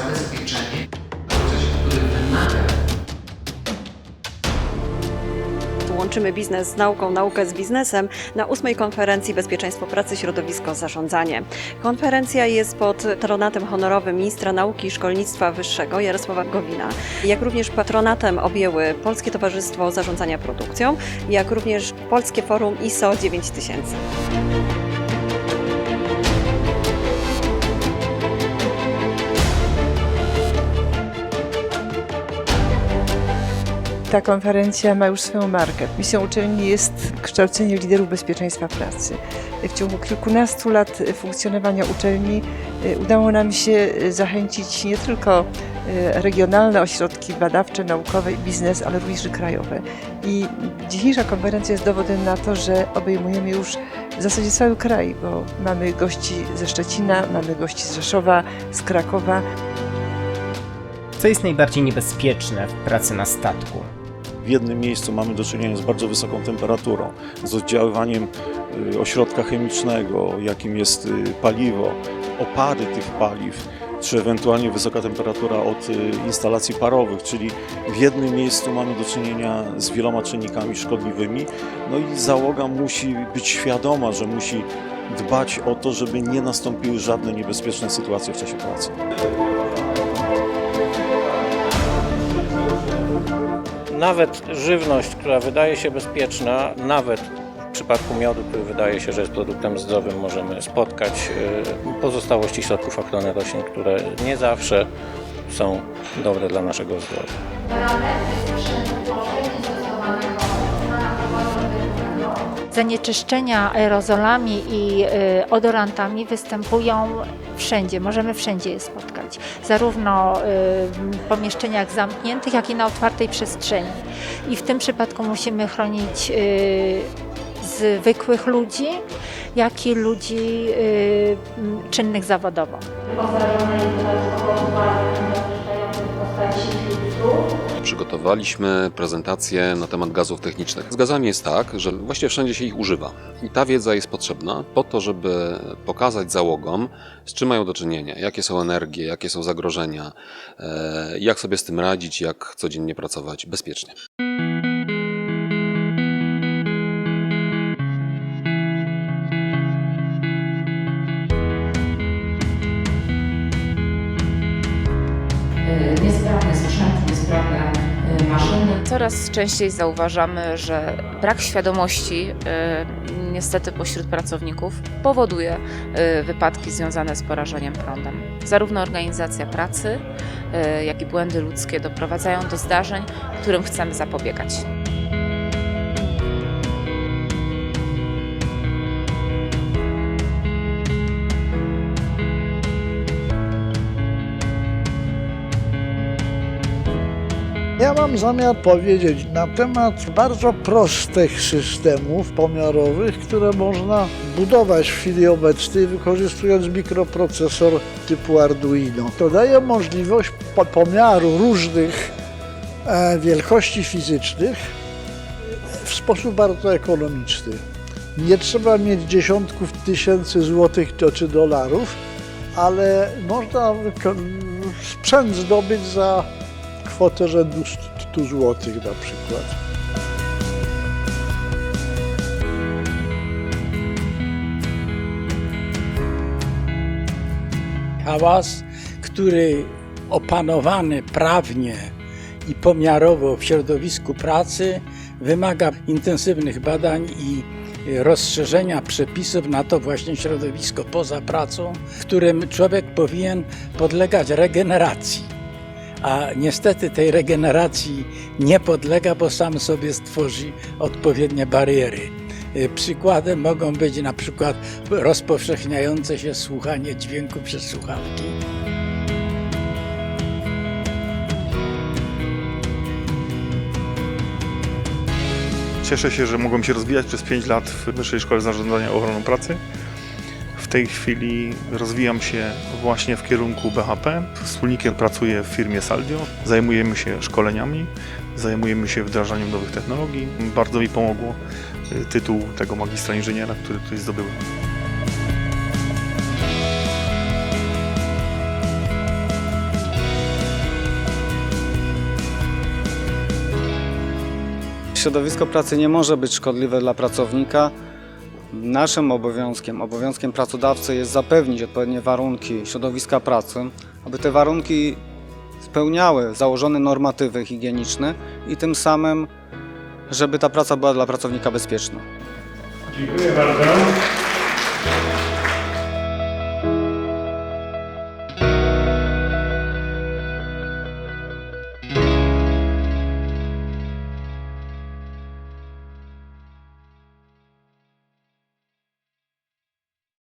zabezpieczenie, coś, który wymaga. Łączymy biznes z nauką, naukę z biznesem na ósmej konferencji Bezpieczeństwo Pracy, Środowisko, Zarządzanie. Konferencja jest pod patronatem honorowym ministra nauki i szkolnictwa wyższego Jarosława Gowina, jak również patronatem objęły Polskie Towarzystwo Zarządzania Produkcją, jak również Polskie Forum ISO 9000. Ta konferencja ma już swoją markę. Misją uczelni jest kształcenie liderów bezpieczeństwa pracy. W ciągu kilkunastu lat funkcjonowania uczelni y, udało nam się y, zachęcić nie tylko y, regionalne ośrodki badawcze, naukowe i biznes, ale również krajowe. I dzisiejsza konferencja jest dowodem na to, że obejmujemy już w zasadzie cały kraj, bo mamy gości ze Szczecina, mamy gości z Rzeszowa, z Krakowa. Co jest najbardziej niebezpieczne w pracy na statku? W jednym miejscu mamy do czynienia z bardzo wysoką temperaturą, z oddziaływaniem y, ośrodka chemicznego, jakim jest y, paliwo, opary tych paliw, czy ewentualnie wysoka temperatura od y, instalacji parowych, czyli w jednym miejscu mamy do czynienia z wieloma czynnikami szkodliwymi. No i załoga musi być świadoma, że musi dbać o to, żeby nie nastąpiły żadne niebezpieczne sytuacje w czasie pracy. Nawet żywność, która wydaje się bezpieczna, nawet w przypadku miodu, który wydaje się, że jest produktem zdrowym, możemy spotkać y, pozostałości środków ochrony roślin, które nie zawsze są dobre dla naszego zdrowia. Zanieczyszczenia aerozolami i y, odorantami występują wszędzie, możemy wszędzie je spotkać, zarówno y, w pomieszczeniach zamkniętych, jak i na otwartej przestrzeni. I w tym przypadku musimy chronić y, zwykłych ludzi, jak i ludzi y, czynnych zawodowo. Przygotowaliśmy prezentację na temat gazów technicznych. Z gazami jest tak, że właściwie wszędzie się ich używa. I ta wiedza jest potrzebna po to, żeby pokazać załogom, z czym mają do czynienia, jakie są energie, jakie są zagrożenia, e, jak sobie z tym radzić, jak codziennie pracować bezpiecznie. y, niesprawny sprzęt, niesprawne y, maszyny. Coraz częściej zauważamy, że brak świadomości y, niestety pośród pracowników powoduje y, wypadki związane z porażeniem prądem. Zarówno organizacja pracy, jak i błędy ludzkie doprowadzają do zdarzeń, którym chcemy zapobiegać. Ja mam zamiar powiedzieć na temat bardzo prostych systemów pomiarowych, które można budować w chwili obecnej wykorzystując mikroprocesor typu Arduino. To daje możliwość po pomiaru różnych e, wielkości fizycznych w sposób bardzo ekonomiczny. Nie trzeba mieć dziesiątków tysięcy złotych czy dolarów, ale można sprzęt zdobyć za kwotę rzędu 100 zł na przykład. hałas, który opanowany prawnie i pomiarowo w środowisku pracy wymaga intensywnych badań i rozszerzenia przepisów na to właśnie środowisko poza pracą, w którym człowiek powinien podlegać regeneracji. A niestety tej regeneracji nie podlega, bo sam sobie stworzy odpowiednie bariery. Y, Przykładem mogą być na przykład rozpowszechniające się słuchanie dźwięku przez słuchawki. Cieszę się, że mogłem się rozwijać przez 5 lat w Wyższej Szkole Zarządzania Ochroną Pracy. W tej chwili rozwijam się właśnie w kierunku BHP. Wspólnikiem pracuję w firmie Saldio. Zajmujemy się szkoleniami, zajmujemy się wdrażaniem nowych technologii. Bardzo mi pomogło y, tytuł tego magistra inżyniera, który tutaj zdobyłem. Środowisko pracy nie może być szkodliwe dla pracownika. Naszym obowiązkiem, obowiązkiem pracodawcy jest zapewnić odpowiednie warunki środowiska pracy, aby te warunki spełniały założone normatywy higieniczne i tym samym, żeby ta praca była dla pracownika bezpieczna. Dziękuję bardzo.